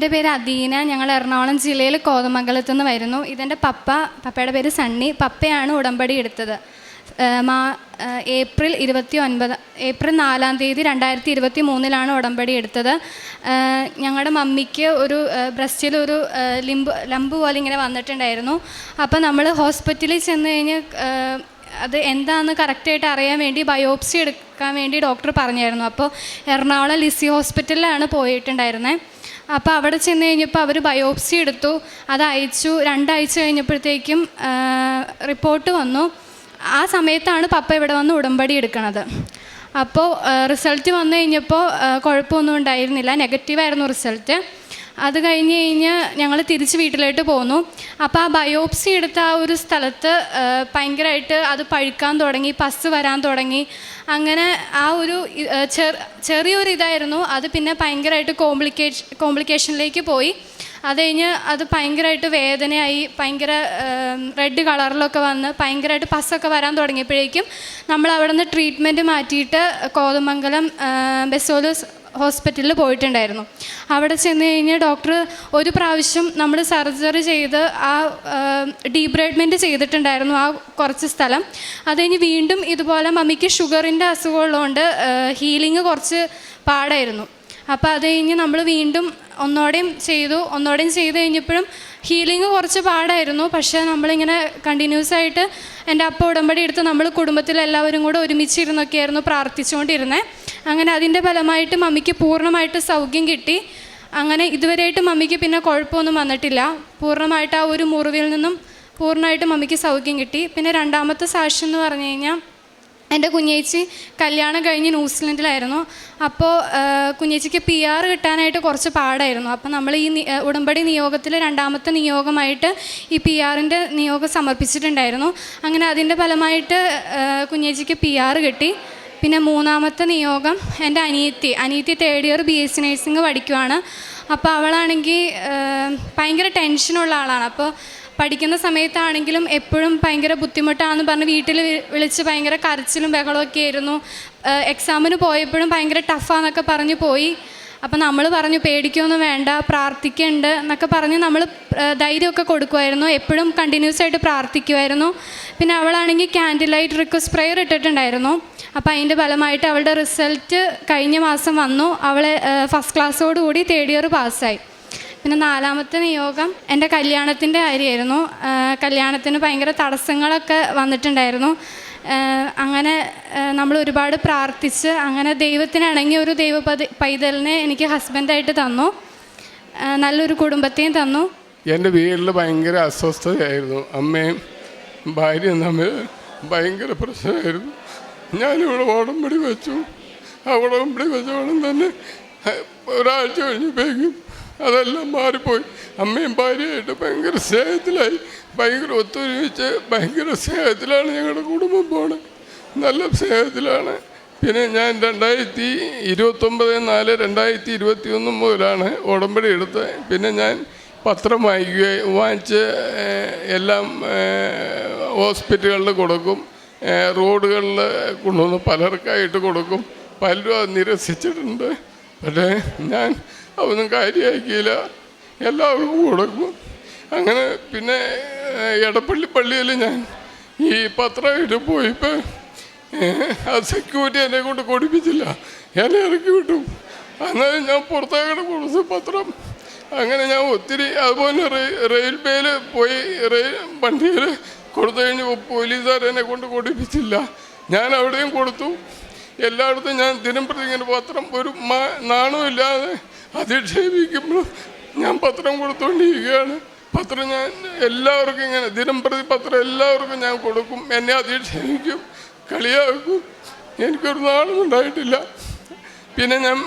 എന്റെ പേര് അദീന. ഞങ്ങൾ എറണാകുളം ജില്ലയിൽ കോതമംഗലത്തു നിന്ന് വരുന്നു. ഇതെന്റെ പപ്പ. പപ്പയുടെ പേര് സണ്ണി. പപ്പയാണ് ഉടമ്പടി എടുത്തത്. മാ ഏപ്രിൽ ഇരുപത്തി ഒൻപത് ഏപ്രിൽ നാലാം തീയതി രണ്ടായിരത്തി ഇരുപത്തി മൂന്നിലാണ് ഉടമ്പടി എടുത്തത്. ഞങ്ങളുടെ മമ്മിക്ക് ഒരു ബ്രസ്റ്റിൽ ഒരു ലിംബ് ലംബ് പോലെ ഇങ്ങനെ വന്നിട്ടുണ്ടായിരുന്നു. അപ്പോൾ നമ്മൾ ഹോസ്പിറ്റലിൽ ചെന്ന് കഴിഞ്ഞ് അത് എന്താണെന്ന് കറക്റ്റായിട്ട് അറിയാൻ വേണ്ടി ബയോപ്സി എടുക്കാൻ വേണ്ടി ഡോക്ടർ പറഞ്ഞായിരുന്നു. അപ്പോൾ എറണാകുളം ലിസി ഹോസ്പിറ്റലിലാണ് പോയിട്ടുണ്ടായിരുന്നത് അപ്പോൾ അവിടെ ചെന്ന് കഴിഞ്ഞപ്പോൾ അവർ ബയോപ്സി എടുത്തു അത് അയച്ചു. രണ്ടാഴ്ച കഴിഞ്ഞപ്പോഴത്തേക്കും റിപ്പോർട്ട് വന്നു. ആ സമയത്താണ് പപ്പ ഇവിടെ വന്ന് ഉടമ്പടി എടുക്കണത്. അപ്പോൾ റിസൾട്ട് വന്നു കഴിഞ്ഞപ്പോൾ കുഴപ്പമൊന്നും ഉണ്ടായിരുന്നില്ല. നെഗറ്റീവായിരുന്നു റിസൾട്ട്. അത് കഴിഞ്ഞ് കഴിഞ്ഞ് ഞങ്ങൾ തിരിച്ച് വീട്ടിലോട്ട് പോന്നു. അപ്പോൾ ആ ബയോപ്സി എടുത്ത ആ ഒരു സ്ഥലത്ത് ഭയങ്കരമായിട്ട് അത് പഴുക്കാൻ തുടങ്ങി പസ് വരാൻ തുടങ്ങി. അങ്ങനെ ആ ഒരു ചെറിയൊരു ഇതായിരുന്നു. അത് പിന്നെ ഭയങ്കരമായിട്ട് കോംപ്ലിക്കേഷൻ കോംപ്ലിക്കേഷനിലേക്ക് പോയി. അത് കഴിഞ്ഞ് അത് ഭയങ്കരമായിട്ട് വേദനയായി ഭയങ്കര റെഡ് കളറിലൊക്കെ വന്ന് ഭയങ്കരമായിട്ട് പസ്സൊക്കെ വരാൻ തുടങ്ങിയപ്പോഴേക്കും നമ്മൾ അവിടെ നിന്ന് ട്രീറ്റ്മെന്റ് മാറ്റിയിട്ട് കോതമംഗലം ബെസോലസ് ഹോസ്പിറ്റലിൽ പോയിട്ടുണ്ടായിരുന്നു. അവിടെ ചെന്ന് കഴിഞ്ഞ് ഡോക്ടർ ഒരു പ്രാവശ്യം നമ്മൾ സർജറി ചെയ്ത് ആ ഡീബ്രൈഡ്മെന്റ് ചെയ്തിട്ടുണ്ടായിരുന്നു ആ കുറച്ച് സ്ഥലം. അത് കഴിഞ്ഞ് വീണ്ടും ഇതുപോലെ മമ്മിക്ക് ഷുഗറിന്റെ അസുഖമുള്ളതുകൊണ്ട് ഹീലിംഗ് കുറച്ച് പാടായിരുന്നു. അപ്പോൾ അത് കഴിഞ്ഞ് നമ്മൾ വീണ്ടും ഒന്നോടെയും ചെയ്തു. ഒന്നോടെയും ചെയ്ത് കഴിഞ്ഞപ്പോഴും ഹീലിംഗ് കുറച്ച് പാടായിരുന്നു. പക്ഷേ നമ്മളിങ്ങനെ കണ്ടിന്യൂസ് ആയിട്ട് എന്റെ അപ്പ ഉടമ്പടി എടുത്ത് നമ്മൾ കുടുംബത്തിലെല്ലാവരും കൂടെ ഒരുമിച്ചിരുന്നൊക്കെയായിരുന്നു പ്രാർത്ഥിച്ചുകൊണ്ടിരുന്നത് അങ്ങനെ അതിന്റെ ഫലമായിട്ട് മമ്മിക്ക് പൂർണമായിട്ട് സൗഖ്യം കിട്ടി. അങ്ങനെ ഇതുവരെയായിട്ട് മമ്മിക്ക് പിന്നെ കുഴപ്പമൊന്നും വന്നിട്ടില്ല. പൂർണമായിട്ട് ആ ഒരു മുറിവിൽ നിന്നും പൂർണമായിട്ട് മമ്മിക്ക് സൗഖ്യം കിട്ടി. പിന്നെ രണ്ടാമത്തെ സാക്ഷ്യം എന്ന് പറഞ്ഞു കഴിഞ്ഞാൽ എന്റെ കുഞ്ഞേച്ചി കല്യാണം കഴിഞ്ഞ് ന്യൂസിലൻഡിലായിരുന്നു. അപ്പോൾ കുഞ്ഞേച്ചിക്ക് പി ആർ കിട്ടാനായിട്ട് കുറച്ച് പാടായിരുന്നു. അപ്പോൾ നമ്മൾ ഈ ഉടമ്പടി നിയോഗത്തിൽ രണ്ടാമത്തെ നിയോഗമായിട്ട് ഈ പി ആറിന്റെ നിയോഗം സമർപ്പിച്ചിട്ടുണ്ടായിരുന്നു. അങ്ങനെ അതിന്റെ ഫലമായിട്ട് കുഞ്ഞേച്ചിക്ക് പി ആർ കിട്ടി. പിന്നെ മൂന്നാമത്തെ നിയോഗം എന്റെ അനിയത്തി. അനിയത്തി third year B S C nursing പഠിക്കുവാണ്. അപ്പോൾ അവളാണെങ്കിൽ ഭയങ്കര ടെൻഷനുള്ള ആളാണ്. അപ്പോൾ പഠിക്കുന്ന സമയത്താണെങ്കിലും എപ്പോഴും ഭയങ്കര ബുദ്ധിമുട്ടാണെന്ന് പറഞ്ഞ് വീട്ടിൽ വിളിച്ച് ഭയങ്കര കരച്ചിലും ബഹളമൊക്കെ ആയിരുന്നു. എക്സാമിന് പോയപ്പോഴും ഭയങ്കര ടഫാന്നൊക്കെ പറഞ്ഞു പോയി. അപ്പം നമ്മൾ പറഞ്ഞു പേടിക്കൊന്നും വേണ്ട പ്രാർത്ഥിക്കുന്നുണ്ട് എന്നൊക്കെ പറഞ്ഞ് നമ്മൾ ധൈര്യമൊക്കെ കൊടുക്കുമായിരുന്നു എപ്പോഴും കണ്ടിന്യൂസ് ആയിട്ട് പ്രാർത്ഥിക്കുമായിരുന്നു പിന്നെ അവളാണെങ്കിൽ ക്യാൻഡിൽ ലൈറ്റ് റിക്വസ്റ്റ് പ്രെയർ ഇട്ടിട്ടുണ്ടായിരുന്നു. അപ്പോൾ അതിന്റെ ഫലമായിട്ട് അവളുടെ റിസൾട്ട് കഴിഞ്ഞ മാസം വന്നു. അവളെ ഫസ്റ്റ് ക്ലാസ്സോടുകൂടി തേർഡ് ഇയർ പാസ്സായി പിന്നെ നാലാമത്തെ നിയോഗം എന്റെ കല്യാണത്തിന്റെ കാര്യമായിരുന്നു. കല്യാണത്തിന് ഭയങ്കര തടസ്സങ്ങളൊക്കെ വന്നിട്ടുണ്ടായിരുന്നു. അങ്ങനെ നമ്മൾ ഒരുപാട് പ്രാർത്ഥിച്ച് അങ്ങനെ ദൈവത്തിനിണങ്ങിയ ഒരു ദൈവ പതി പൈതലിനെ എനിക്ക് ഹസ്ബൻഡായിട്ട് തന്നു. നല്ലൊരു കുടുംബത്തെയും തന്നു. എന്റെ വീട്ടിൽ ഭയങ്കര അസ്വസ്ഥതയായിരുന്നു. അമ്മയും ഭാര്യയും തമ്മിൽ ഭയങ്കര പ്രശ്നമായിരുന്നു. ഞാനിവിടെ പിടി വെച്ചു. ആ പിടി വെച്ചോളം തന്നെ ഒരാഴ്ച കഴിഞ്ഞപ്പോഴേക്കും അതെല്ലാം മാറിപ്പോയി. അമ്മയും ഭാര്യയായിട്ട് ഭയങ്കര സ്നേഹത്തിലായി. ഭയങ്കര ഒത്തൊരുമിച്ച് ഭയങ്കര സ്നേഹത്തിലാണ് ഞങ്ങളുടെ കുടുംബം പോണത്. നല്ല സ്നേഹത്തിലാണ്. പിന്നെ ഞാൻ രണ്ടായിരത്തി ഇരുപത്തൊമ്പത് നാല് രണ്ടായിരത്തി ഇരുപത്തി ഒന്ന് മുതലാണ് ഉടമ്പടി എടുത്തത്. പിന്നെ ഞാൻ പത്രം വായിക്കുകയും വാങ്ങിച്ച് എല്ലാം ഹോസ്പിറ്റലുകളിൽ കൊടുക്കും. റോഡുകളിൽ കൊണ്ടുവന്ന് പലർക്കായിട്ട് കൊടുക്കും. പലരും അത് നിരസിച്ചിട്ടുണ്ട്. പക്ഷേ ഞാൻ അതൊന്നും കാര്യമാക്കിയില്ല എല്ലാവർക്കും കൊടുക്കും. അങ്ങനെ പിന്നെ എടപ്പള്ളി പള്ളിയിൽ ഞാൻ ഈ പത്രമായിട്ട് പോയിപ്പോൾ ആ സെക്യൂരിറ്റി എന്നെ കൊണ്ട് കൊടുപ്പിച്ചില്ല. എന്നെ ഇറക്കി വിട്ടു. അന്നേരം ഞാൻ പുറത്തേക്കടെ കൊടുത്തു പത്രം അങ്ങനെ ഞാൻ ഒത്തിരി അതുപോലെ റെയിൽ റെയിൽവേയിൽ പോയി റെയിൽ വണ്ടിയിൽ കൊടുത്തു കഴിഞ്ഞ് പോലീസുകാർ എന്നെ കൊണ്ട് കൊടുപ്പിച്ചില്ല. ഞാൻ അവിടെയും കൊടുത്തു. എല്ലായിടത്തും ഞാൻ ദിനം പ്രതി ഇങ്ങനെ പത്രം ഒരു നാണമില്ലാതെ അധിക്ഷേപിക്കുമ്പോൾ ഞാൻ പത്രം കൊടുത്തുകൊണ്ടിരിക്കുകയാണ് പത്രം ഞാൻ എല്ലാവർക്കും ഇങ്ങനെ ദിനം പ്രതി പത്രം എല്ലാവർക്കും ഞാൻ കൊടുക്കും എന്നെ അധിക്ഷേപിക്കും കളിയാക്കും. എനിക്കൊരു നാളും ഉണ്ടായിട്ടില്ല. പിന്നെ ഞാൻ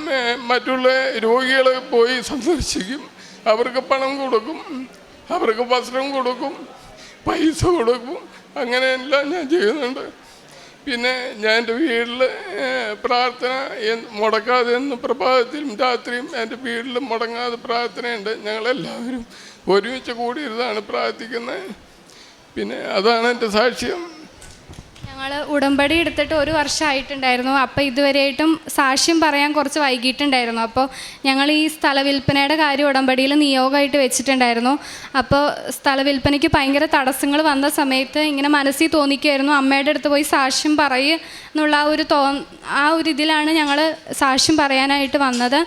മറ്റുള്ള രോഗികളെ പോയി സന്ദർശിക്കും. അവർക്ക് പണം കൊടുക്കും അവർക്ക് വസ്ത്രം കൊടുക്കും പൈസ കൊടുക്കും. അങ്ങനെ എല്ലാം ഞാൻ ചെയ്യുന്നുണ്ട്. പിന്നെ ഞാൻ എന്റെ വീട്ടിൽ പ്രാർത്ഥന മുടക്കാതെ എന്നും പ്രഭാതത്തിലും രാത്രിയും എന്റെ വീട്ടിൽ മുടങ്ങാതെ പ്രാർത്ഥനയുണ്ട്. ഞങ്ങളെല്ലാവരും ഒരുമിച്ച് കൂടി ഇരുന്നാണ് പ്രാർത്ഥിക്കുന്നത്. പിന്നെ അതാണ് എന്റെ സാക്ഷ്യം. ഞങ്ങൾ ഉടമ്പടി എടുത്തിട്ട് ഒരു വർഷമായിട്ടുണ്ടായിരുന്നു അപ്പോൾ ഇതുവരെയായിട്ടും സാക്ഷ്യം പറയാൻ കുറച്ച് വൈകിട്ടുണ്ടായിരുന്നു അപ്പോൾ ഞങ്ങൾ ഈ സ്ഥല വിൽപ്പനയുടെ കാര്യം ഉടമ്പടിയിൽ നിയോഗമായിട്ട് വെച്ചിട്ടുണ്ടായിരുന്നു. അപ്പോൾ സ്ഥല വിൽപ്പനയ്ക്ക് ഭയങ്കര തടസ്സങ്ങൾ വന്ന സമയത്ത് ഇങ്ങനെ മനസ്സിൽ തോന്നിക്കുമായിരുന്നു അമ്മയുടെ അടുത്ത് പോയി സാക്ഷ്യം പറയുന്നുള്ള ആ ഒരു തോ ആ ഒരു ഇതിലാണ് ഞങ്ങൾ സാക്ഷ്യം പറയാനായിട്ട് വന്നത്.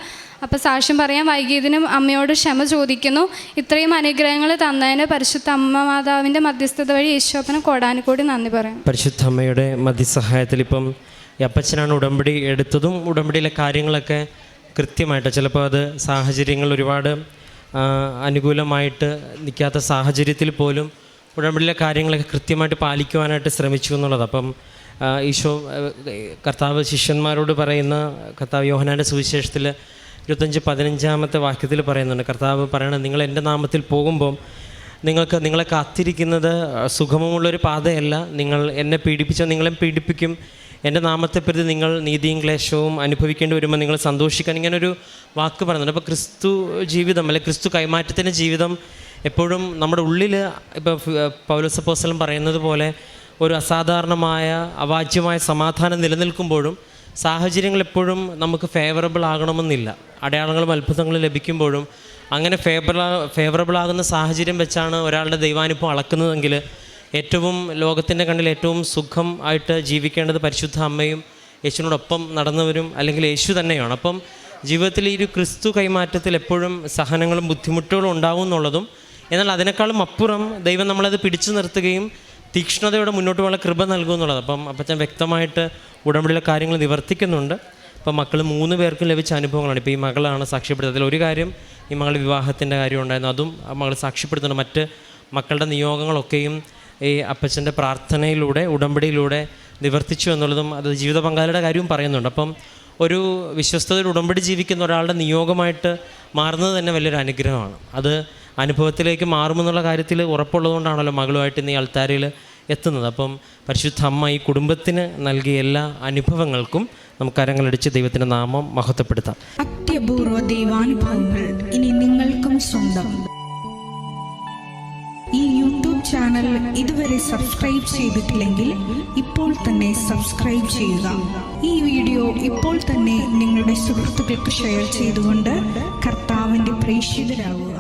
അപ്പോൾ സാക്ഷ്യം പറയാൻ വൈകിയതിനും അമ്മയോട് ക്ഷമ ചോദിക്കുന്നു. ഇത്രയും അനുഗ്രഹങ്ങൾ തന്നതിന് പരിശുദ്ധ അമ്മ മാതാവിന്റെ മധ്യസ്ഥത വഴി ഈശോപ്പന് കോടാനുകൂടി നന്ദി പറയാം. പരിശുദ്ധ അമ്മയുടെ മധ്യസഹായത്തിൽ ഇപ്പം അപ്പച്ചനാണ് ഉടമ്പടി എടുത്തതും ഉടമ്പടിയിലെ കാര്യങ്ങളൊക്കെ കൃത്യമായിട്ട്. ചിലപ്പോൾ അത് സാഹചര്യങ്ങൾ ഒരുപാട് അനുകൂലമായിട്ട് നിൽക്കാത്ത സാഹചര്യത്തിൽ പോലും ഉടമ്പടിയിലെ കാര്യങ്ങളൊക്കെ കൃത്യമായിട്ട് പാലിക്കുവാനായിട്ട് ശ്രമിച്ചു എന്നുള്ളത്. അപ്പം ഈശോ കർത്താവ് ശിഷ്യന്മാരോട് പറയുന്ന കർത്താവ് യോഹനാന്റെ സുവിശേഷത്തിൽ ഇരുപത്തഞ്ച് പതിനഞ്ചാമത്തെ വാക്യത്തിൽ പറയുന്നുണ്ട്. കർത്താവ് പറയണത് നിങ്ങൾ എന്റെ നാമത്തിൽ പോകുമ്പോൾ നിങ്ങൾക്ക് നിങ്ങളെ കാത്തിരിക്കുന്നത് സുഗമമുള്ളൊരു പാതയല്ല. നിങ്ങൾ എന്നെ പീഡിപ്പിച്ച നിങ്ങളെ പീഡിപ്പിക്കും. എന്റെ നാമത്തെ പ്രതി നിങ്ങൾ നീതിയും ക്ലേശവും അനുഭവിക്കേണ്ടി വരുമ്പോൾ നിങ്ങൾ സന്തോഷിക്കാൻ ഇങ്ങനൊരു വാക്ക് പറയുന്നുണ്ട്. അപ്പോൾ ക്രിസ്തു ജീവിതം അല്ലെ ക്രിസ്തു കൈമാറ്റത്തിന്റെ ജീവിതം എപ്പോഴും നമ്മുടെ ഉള്ളിൽ ഇപ്പോൾ പൗലോസപ്പോസലം പറയുന്നത് പോലെ ഒരു അസാധാരണമായ അവാച്യമായ സമാധാനം നിലനിൽക്കുമ്പോഴും സാഹചര്യങ്ങൾ എപ്പോഴും നമുക്ക് ഫേവറബിൾ ആകണമെന്നില്ല. അടയാളങ്ങളും അത്ഭുതങ്ങളും ലഭിക്കുമ്പോഴും അങ്ങനെ ഫേവറ ഫേവറബിൾ ആകുന്ന സാഹചര്യം വെച്ചാണ് ഒരാളുടെ ദൈവാനുഭവം അളക്കുന്നതെങ്കിൽ ഏറ്റവും ലോകത്തിന്റെ കണ്ണിൽ ഏറ്റവും സുഖം ആയിട്ട് ജീവിക്കേണ്ടത് പരിശുദ്ധ അമ്മയും യേശുവിനോടൊപ്പം നടന്നവരും അല്ലെങ്കിൽ യേശു തന്നെയാണ്. അപ്പം ജീവിതത്തിൽ ഈ ഒരു ക്രിസ്തു കൈമാറ്റത്തിൽ എപ്പോഴും സഹനങ്ങളും ബുദ്ധിമുട്ടുകളും ഉണ്ടാവും എന്നുള്ളതും എന്നാൽ അതിനേക്കാളും അപ്പുറം ദൈവം നമ്മളത് പിടിച്ചു നിർത്തുകയും തീക്ഷ്ണതയോടെ മുന്നോട്ട് പോകാനുള്ള കൃപ നൽകും എന്നുള്ളത് അപ്പം അപ്പച്ചൻ വ്യക്തമായിട്ട് ഉടമ്പടിയിലെ കാര്യങ്ങൾ നിവർത്തിക്കുന്നുണ്ട്. അപ്പം മക്കൾ മൂന്ന് പേർക്കും ലഭിച്ച അനുഭവങ്ങളാണ്. ഇപ്പോൾ ഈ മകളാണ് സാക്ഷ്യപ്പെടുത്തുന്നത് അതിൽ ഒരു കാര്യം ഈ മകൾ വിവാഹത്തിന്റെ കാര്യം ഉണ്ടായിരുന്നു. അതും ആ മകൾ സാക്ഷ്യപ്പെടുത്തുന്നുണ്ട്. മറ്റ് മക്കളുടെ നിയോഗങ്ങളൊക്കെയും ഈ അപ്പച്ചന്റെ പ്രാർത്ഥനയിലൂടെ ഉടമ്പടിയിലൂടെ നിവർത്തിച്ചു എന്നുള്ളതും അത് ജീവിത പങ്കാളിയുടെ കാര്യവും പറയുന്നുണ്ട്. അപ്പം ഒരു വിശ്വസ്തയുടെ ഉടമ്പടി ജീവിക്കുന്ന ഒരാളുടെ നിയോഗമായിട്ട് മാറുന്നത് തന്നെ വലിയൊരു അനുഗ്രഹമാണ്. അത് അനുഭവത്തിലേക്ക് മാറുമെന്നുള്ള കാര്യത്തിൽ ഉറപ്പുള്ളതുകൊണ്ടാണല്ലോ മകളുമായിട്ട് ഇന്ന് ഈ അൾത്താരയിൽ എത്തുന്നത്. അപ്പം പരിശുദ്ധ അമ്മ ഈ കുടുംബത്തിന് നൽകിയ എല്ലാ അനുഭവങ്ങൾക്കും നമുക്ക് കരങ്ങളടിച്ച് ദൈവത്തിന്റെ നാമം മഹത്വപ്പെടുത്താം. അത്യപൂർവ ദൈവാനുഭവങ്ങൾ ഇനി നിങ്ങൾക്കും സ്വന്തം. ഈ യൂട്യൂബ് ചാനൽ ഇതുവരെ സബ്സ്ക്രൈബ് ചെയ്തിട്ടില്ലെങ്കിൽ ഇപ്പോൾ തന്നെ സബ്സ്ക്രൈബ് ചെയ്യുക. ഈ വീഡിയോ ഇപ്പോൾ തന്നെ നിങ്ങളുടെ സുഹൃത്തുക്കൾക്ക് ഷെയർ ചെയ്തുകൊണ്ട് കർത്താവിന്റെ പ്രേക്ഷിതരാകുക.